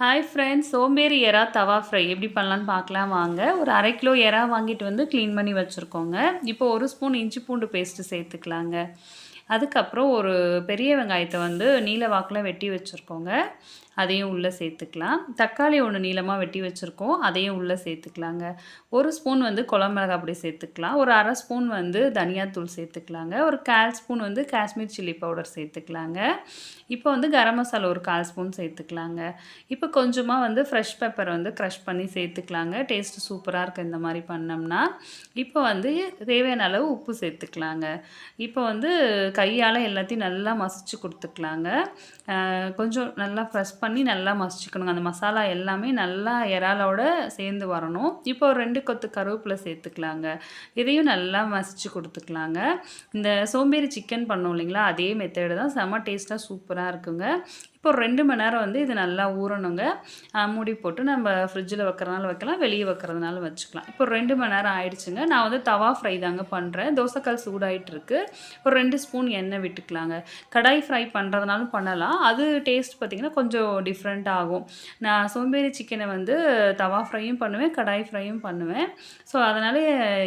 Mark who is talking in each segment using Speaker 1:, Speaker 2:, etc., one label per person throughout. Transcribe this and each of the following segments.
Speaker 1: Hi friends சோம்பேறி எறா தவா ஃப்ரை எப்படி பண்ணலான்னு பார்க்கலாம். வாங்க. ஒரு அரை கிலோ எறா வாங்கிட்டு வந்து க்ளீன் பண்ணி வச்சுருக்கோங்க. இப்போ ஒரு ஸ்பூன் இஞ்சி பூண்டு பேஸ்ட்டு சேர்த்துக்கலாங்க. அதுக்கப்புறம் ஒரு பெரிய வெங்காயத்தை வந்து நீல வாக்கில் வெட்டி வச்சுருக்கோங்க. அதையும் உள்ளே சேர்த்துக்கலாம். தக்காளி ஒன்று நீளமாக வெட்டி வச்சுருக்கோம். அதையும் உள்ளே சேர்த்துக்கலாங்க. ஒரு ஸ்பூன் வந்து குழம்புமிளகா அப்படி சேர்த்துக்கலாம். ஒரு அரை ஸ்பூன் வந்து தனியாத்தூள் சேர்த்துக்கலாங்க. ஒரு கால் ஸ்பூன் வந்து காஷ்மீர் சில்லி பவுடர் சேர்த்துக்கலாங்க. இப்போ வந்து கரம் மசாலா ஒரு கால் ஸ்பூன் சேர்த்துக்கலாங்க. இப்போ கொஞ்சமாக வந்து ஃப்ரெஷ் பெப்பர் வந்து க்ரஷ் பண்ணி சேர்த்துக்கலாங்க. டேஸ்ட்டு சூப்பராக இருக்குது இந்த மாதிரி பண்ணோம்னா. இப்போ வந்து தேவையான அளவு உப்பு சேர்த்துக்கலாங்க. இப்போ வந்து கையால் எல்லாத்தையும் நல்லா மசிச்சு கொடுத்துக்கலாங்க. கொஞ்சம் நல்லா ஃப்ரெஷ் பண்ணி நல்லா மசிச்சுக்கணுங்க. அந்த மசாலா எல்லாமே நல்லா இறாலோட சேர்ந்து வரணும். இப்போ ஒரு ரெண்டு கொத்து கருவேப்பிலை சேர்த்துக்கலாங்க. இதையும் நல்லா மசிச்சு கொடுத்துக்கலாங்க. இந்த சோம்பேறி சிக்கன் பண்ணோம் இல்லைங்களா? அதே மெத்தேடு தான். செம்ம டேஸ்ட்டாக சூப்பராக இருக்குங்க. இப்போ ரெண்டு மணி நேரம் வந்து இது நல்லா ஊறணுங்க. மூடி போட்டு நம்ம ஃப்ரிட்ஜில் வைக்கிறதுனால வைக்கலாம் வெளியே வைக்கிறதுனால வச்சுக்கலாம். இப்போ ரெண்டு மணி நேரம் ஆயிடுச்சுங்க. நான் வந்து தவா ஃப்ரை தாங்க பண்ணுறேன் தோசைக்கல் சூடாயிட்டுருக்கு. ஒரு ரெண்டு ஸ்பூன் எண்ணெய் விட்டுக்கலாங்க. கடாய் ஃப்ரை பண்ணுறதுனாலும் பண்ணலாம். அது டேஸ்ட் பார்த்திங்கன்னா கொஞ்சம் டிஃப்ரெண்ட் ஆகும். நான் சோம்பேறி சிக்கனை வந்து தவா ஃப்ரையும் பண்ணுவேன் கடாய் ஃப்ரையும் பண்ணுவேன். ஸோ அதனால்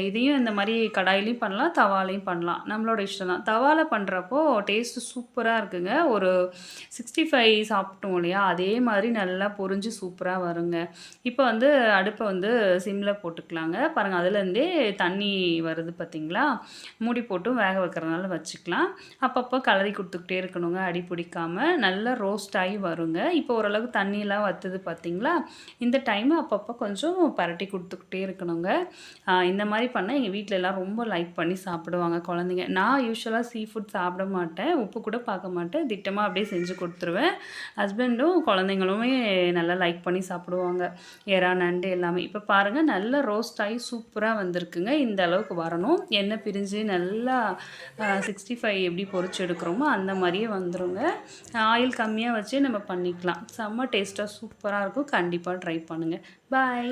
Speaker 1: இதையும் இந்த மாதிரி கடாயிலையும் பண்ணலாம் தவாலையும் பண்ணலாம். நம்மளோட இஷ்டம் தான். தவாவில் பண்ணுறப்போ டேஸ்ட்டு சூப்பராக இருக்குங்க. ஒரு சிக்ஸ்டி ஃபைவ் ஃப்ரை சாப்பிட்டோம் இல்லையா? அதே மாதிரி நல்லா பொரிஞ்சு சூப்பராக வருங்க. இப்போ வந்து அடுப்பை வந்து சிம்மில் போட்டுக்கலாங்க. பாருங்கள் அதுலேருந்தே தண்ணி வருது பார்த்திங்களா மூடி போட்டும் வேக வைக்கிறதுனால வச்சுக்கலாம். அப்பப்போ கலரி கொடுத்துக்கிட்டே இருக்கணுங்க அடி பிடிக்காமல் நல்லா ரோஸ்ட் ஆகி வருங்க. இப்போ ஓரளவுக்கு தண்ணியெலாம் வத்துது பார்த்திங்களா இந்த டைம் அப்பப்போ கொஞ்சம் பரட்டி கொடுத்துக்கிட்டே இருக்கணுங்க. இந்த மாதிரி பண்ணால் எங்கள் வீட்டில் எல்லாம் ரொம்ப லைக் பண்ணி சாப்பிடுவாங்க குழந்தைங்க. நான் யூஸ்வலாக சீ ஃபுட் சாப்பிட மாட்டேன். உப்பு கூட பார்க்க மாட்டேன். திட்டமாக அப்படியே செஞ்சு கொடுத்துருவேன். ஹஸ்பண்டும் குழந்தைங்களுமே நல்லா லைக் பண்ணி சாப்பிடுவாங்க. எறா நண்டு எல்லாமே. இப்போ பாருங்கள் நல்லா ரோஸ்ட் ஆகி சூப்பராக வந்திருக்குங்க. இந்த அளவுக்கு வரணும். எண்ணெய் பிரிஞ்சு நல்லா சிக்ஸ்டி ஃபைவ் எப்படி பொறிச்சு எடுக்கிறோமோ அந்த மாதிரியே வந்துடுங்க ஆயில் கம்மியாக வச்சு நம்ம பண்ணிக்கலாம். செம்ம டேஸ்ட்டாக சூப்பராக இருக்கும். கண்டிப்பாக ட்ரை பண்ணுங்கள் பாய்